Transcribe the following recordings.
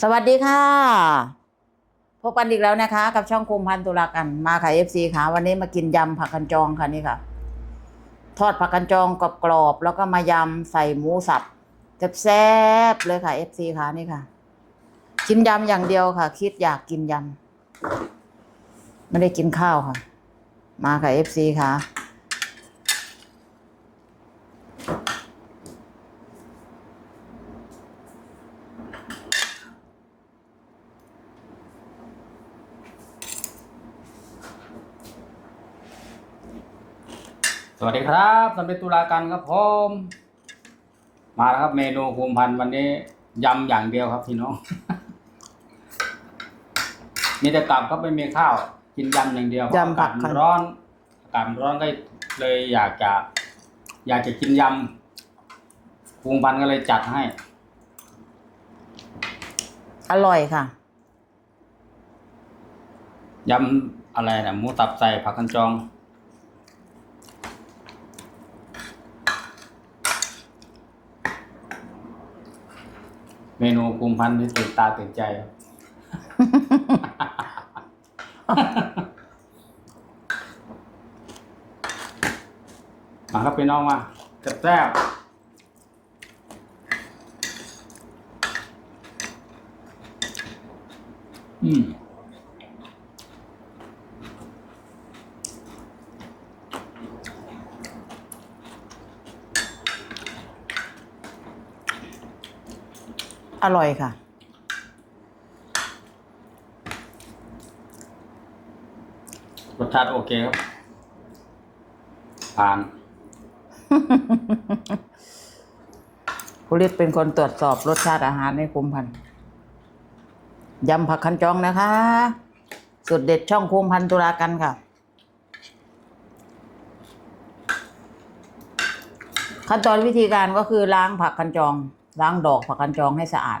สวัสดีค่ะ พบกันอีกแล้วนะคะ กับช่องคุมพันตุลากันมาค่ะเอฟซีค่ะวันนี้มากินยำผักกันจองค่ะนี่ค่ะ ทอดผักกันจองกรอบๆแล้วก็มายำใส่หมูสับแซ่บๆเลยค่ะเอฟซีค่ะนี่ค่ะ กินยำอย่างเดียวค่ะ คิดอยากกินยำไม่ได้กินข้าวค่ะ มาค่ะเอฟซีค่ะ สวัสดีครับสำเร็จตุลาการครับผมมาแล้วครับเมนูภูมิพันธ์วันนี้ยำอย่างเดียวครับพี่น้อง มีแต่กลับก็ไม่มีข้าว กินยำอย่างเดียวเพราะยำผัอากกาศค่ะมันร้อนอากาศมันร้อนก็เลยอยากจะ อยากจะกินยำภูมิพันธ์ก็เลยจัดให้ อร่อยค่ะยำอะไรนะหมูตับใส่ผักกันจอง เมนูภูมิพันธุ์ที่ตื่นตาตื่นใจ มาครับพี่น้องมาแซ่บๆอืม อร่อยค่ะ รสชาติโอเคครับผ่าน ผู้ฤทธิ์เป็นคนตรวจสอบรสชาติอาหารในคุมพันธุ์ยำผักคันจองนะคะ สุดเด็ดช่องคุมพันธุ์ตุลากันค่ะ ขั้นตอนวิธีการก็คือล้างผักคันจอง ล้างดอกผักคันจองให้สะอาด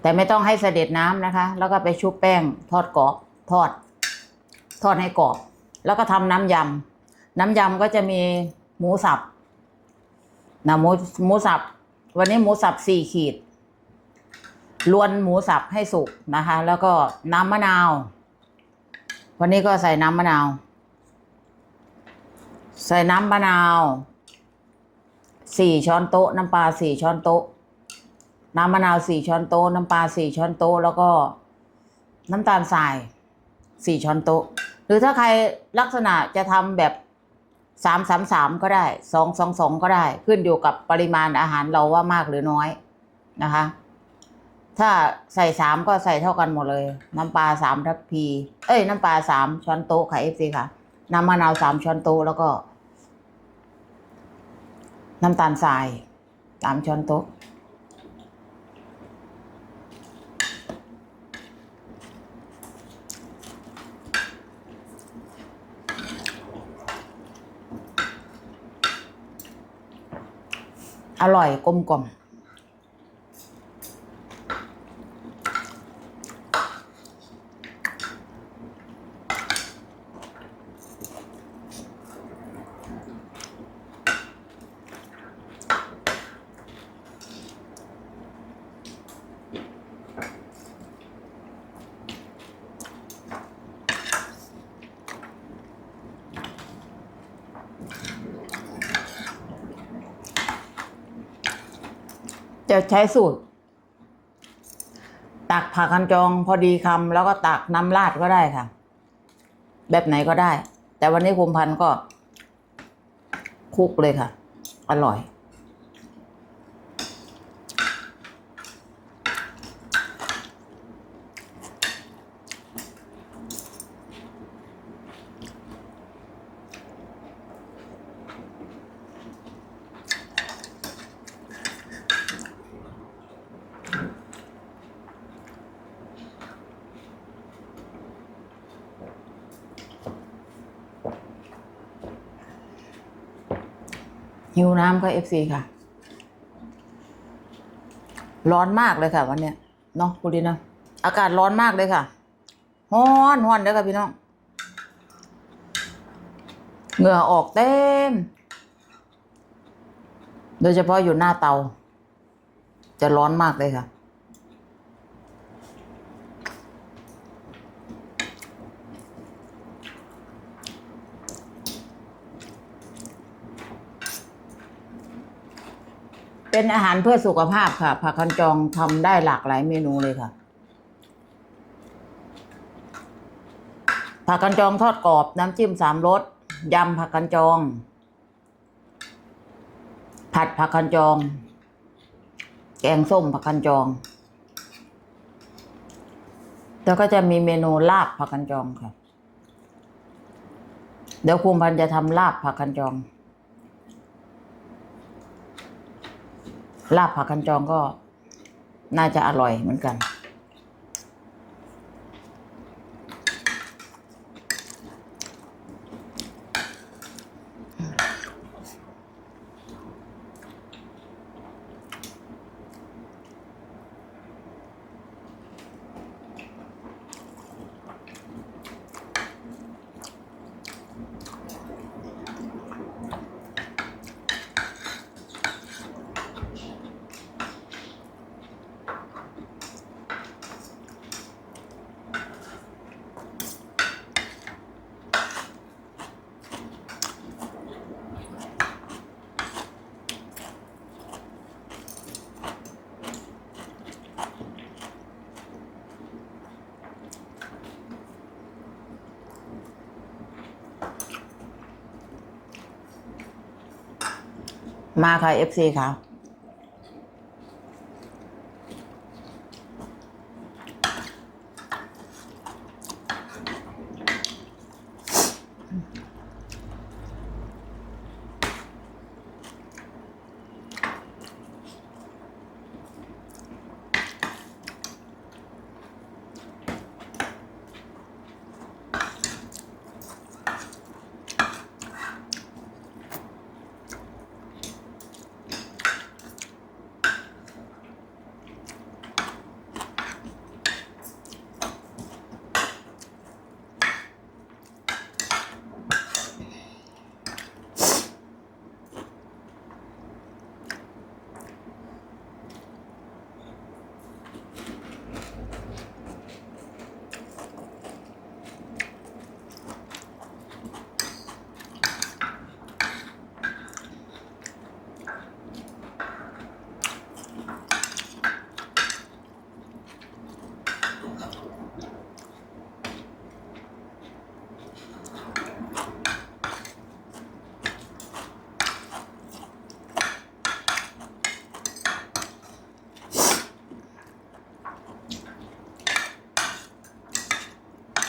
แต่ไม่ต้องให้เสด็จน้ำนะคะ แล้วก็ไปชุบแป้งทอดกรอบทอด ทอดให้กรอบ แล้วก็ทำน้ำยำน้ำยำก็จะมีหมูสับนะหมูหมูสับ วันนี้หมูสับสี่ขีดลวนหมูสับให้สุกนะคะ แล้วก็น้ำมะนาว วันนี้ก็ใส่น้ำมะนาว ใส่น้ำมะนาว สี่ช้อนโต๊ะ น้ำปลาสี่ช้อนโต๊ะ น้ำมะนาวสี่ช้อนโต๊ะ น้ำปลาสี่ช้อนโต๊ะ แล้วก็น้ำตาลทรายสี่ช้อนโต๊ะ หรือถ้าใครลักษณะจะทำแบบสามสามสามก็ได้สองสองสองก็ได้ ขึ้นอยู่กับปริมาณอาหารเราว่ามากหรือน้อยนะคะ ถ้าใส่สามก็ใส่เท่ากันหมดเลย น้ำปลาสามทัพพี เอ้ย น้ำปลาสามช้อนโต๊ะค่ะเอฟซีค่ะ น้ำมะนาวสามช้อนโต๊ะแล้วก็ น้ำตาลทรายสามช้อนโต๊ะ อร่อยกลมกล่อม จะใช้สูตร ตักผักกันจองพอดีคำแล้วก็ตักน้ำราดก็ได้ค่ะ แบบไหนก็ได้ แต่วันนี้คุมพันก็คลุกเลยค่ะ อร่อย หิวน้ำก็เอฟซีค่ะ ร้อนมากเลยค่ะ วันเนี้ยเนาะคุณดีนะอากาศร้อนมากเลยค่ะฮ้อนฮ้อนเด้อค่ะพี่น้องเหงื่อออกเต็ม โดยเฉพาะอยู่หน้าเตา จะร้อนมากเลยค่ะ เป็นอาหารเพื่อสุขภาพค่ะ ผักคันจองทำได้หลากหลายเมนูเลยค่ะ ผักกันจองทอดกรอบน้ำจิ้มสามรสยำผักกันจอง ผัดผักกันจอง แกงส้มผักกันจอง แล้วก็จะมีเมนูลาบผักกันจองค่ะ เดี๋ยวคุมพันจะทำลาบผักกันจอง ลาบผักกันจองก็น่าจะอร่อยเหมือนกัน มาค่ะเอฟซีค่ะ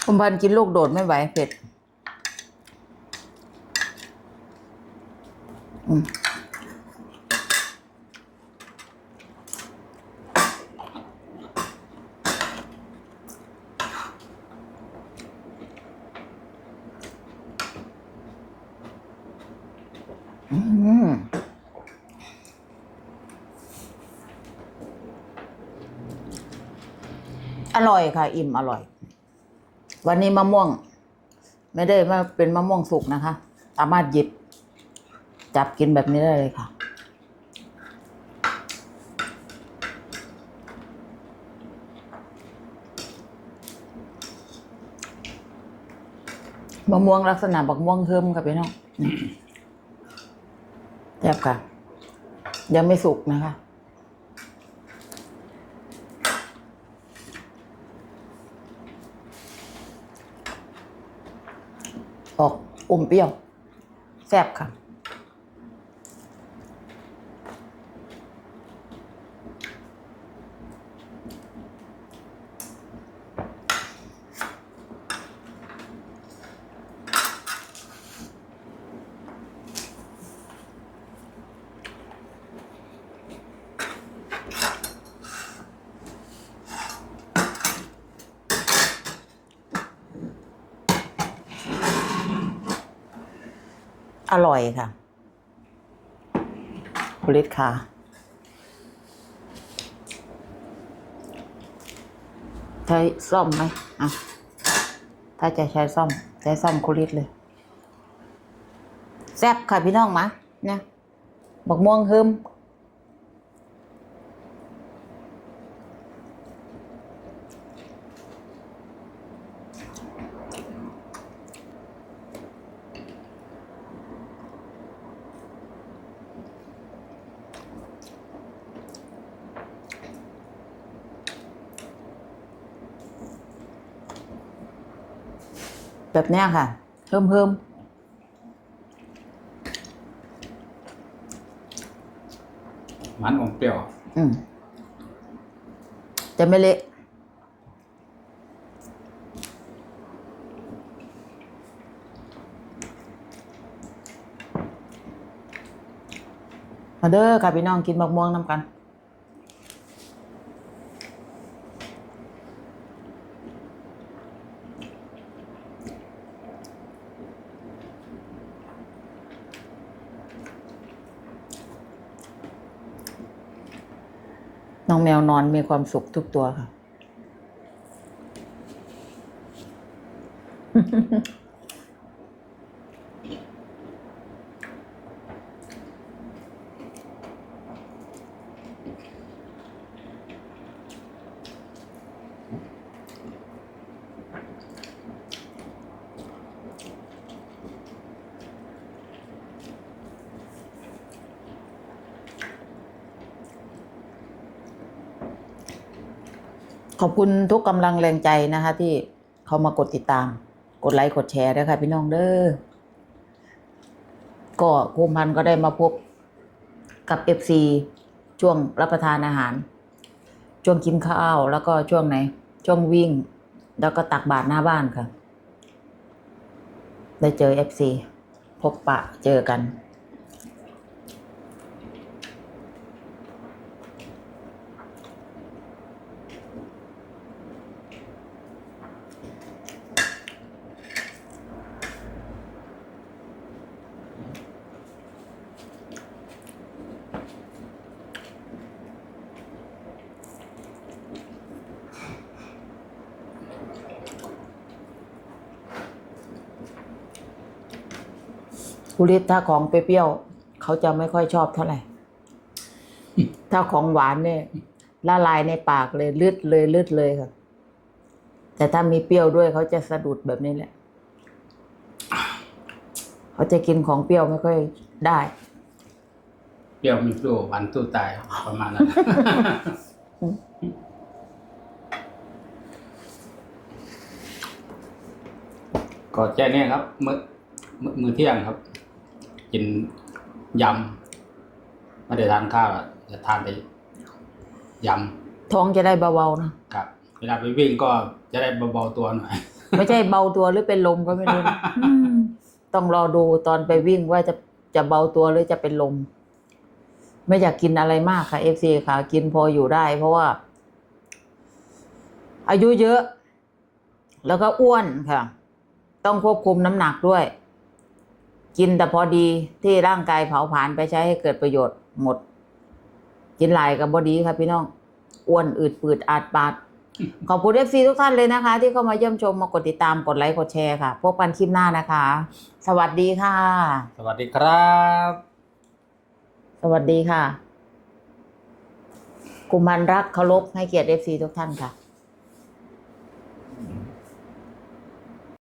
คุณพันกินลูกโดดไม่ไหวเผ็ดอืมอร่อยค่ะ อิ่มอร่อย วันนี้มะม่วง ไม่ได้มาเป็นมะม่วงสุกนะคะ สามารถหยิบ จับกินแบบนี้ได้เลยค่ะมะม่วงลักษณะบักม่วงเฮิมกับพี่น้องนี่แซ่บค่ะ ยังไม่สุกนะคะ ออกอมเปรี้ยว แซ่บค่ะ อร่อยค่ะคุณฤทธิ์ค่ะ ใช้ซ่อมไหมอะ ถ้าจะใช้ซ่อม ใช้ซ่อมคุณฤทธิ์เลย แซ่บค่ะพี่น้องมะเนี่ยบักม่วงเฮิม แบบเนี้ยค่ะเพิ่มเพิ่มมันอมเปรี้ยว อืมจะไม่เละมาเด้อค่ะพี่น้องกินบักม่วงน้ำกัน น้องแมวนอนมีความสุขทุกตัวค่ะ ขอบคุณทุกกำลังแรงใจนะคะ ที่เขามากดติดตาม กดไลค์กดแชร์ด้วยค่ะพี่น้องเด้อก็ภูมิพันธ์ก็ได้มาพบกับเอฟซีช่วงรับประทานอาหาร ช่วงกินข้าวแล้วก็ช่วงไหน ช่วงวิ่ง แล้วก็ตักบาตรหน้าบ้านค่ะ ได้เจอเอฟซีพบปะเจอกัน กุลิตถ้าของเปรี้ยวๆเขาจะไม่ค่อยชอบเท่าไหร่ ถ้าของหวานเนี่ยละลายในปากเลยลืดเลยลืดเลยค่ะ แต่ถ้ามีเปรี้ยวด้วยเขาจะสะดุดแบบนี้แหละ เขาจะกินของเปรี้ยวไม่ค่อยได้ เปรี้ยวมีสู้หวานสู้ตายประมาณนั้น ก็แค่นี้ครับ มื้อมื้อมื้อเที่ยงครับ กินยำไม่ได้ทานข้าวอะจะทานแต่ยท้องจะได้เบาๆนะำครับ เวลาไปวิ่งก็จะได้เบาๆตัวหน่อย ไม่ใช่เบาตัวหรือเป็นลมก็ไม่รู้นะอืมต้องรอดูตอนไปวิ่งว่าจะจะเบาตัวหรือจะเป็นลม ไม่อยากกินอะไรมากค่ะเอฟซีค่ะ กินพออยู่ได้ เพราะว่า อายุเยอะ แล้วก็อ้วนค่ะ ต้องควบคุมน้ำหนักด้วย กินแต่พอดีที่ร่างกายเผาผลาญไปใช้ให้เกิดประโยชน์หมด กินหลายกับบอดีค่ะพี่น้องอ้วนอืดปืดอาดปาด ขอบคุณเอฟซีทุกท่านเลยนะคะ ที่เข้ามาเยี่ยมชมมากดติดตามกดไลค์กดแชร์ค่ะ พบกันคลิปหน้านะคะ สวัสดีค่ะ สวัสดีครับ สวัสดีค่ะ กุมารรักเคารพให้เกียรติเอฟซีทุกท่านค่ะ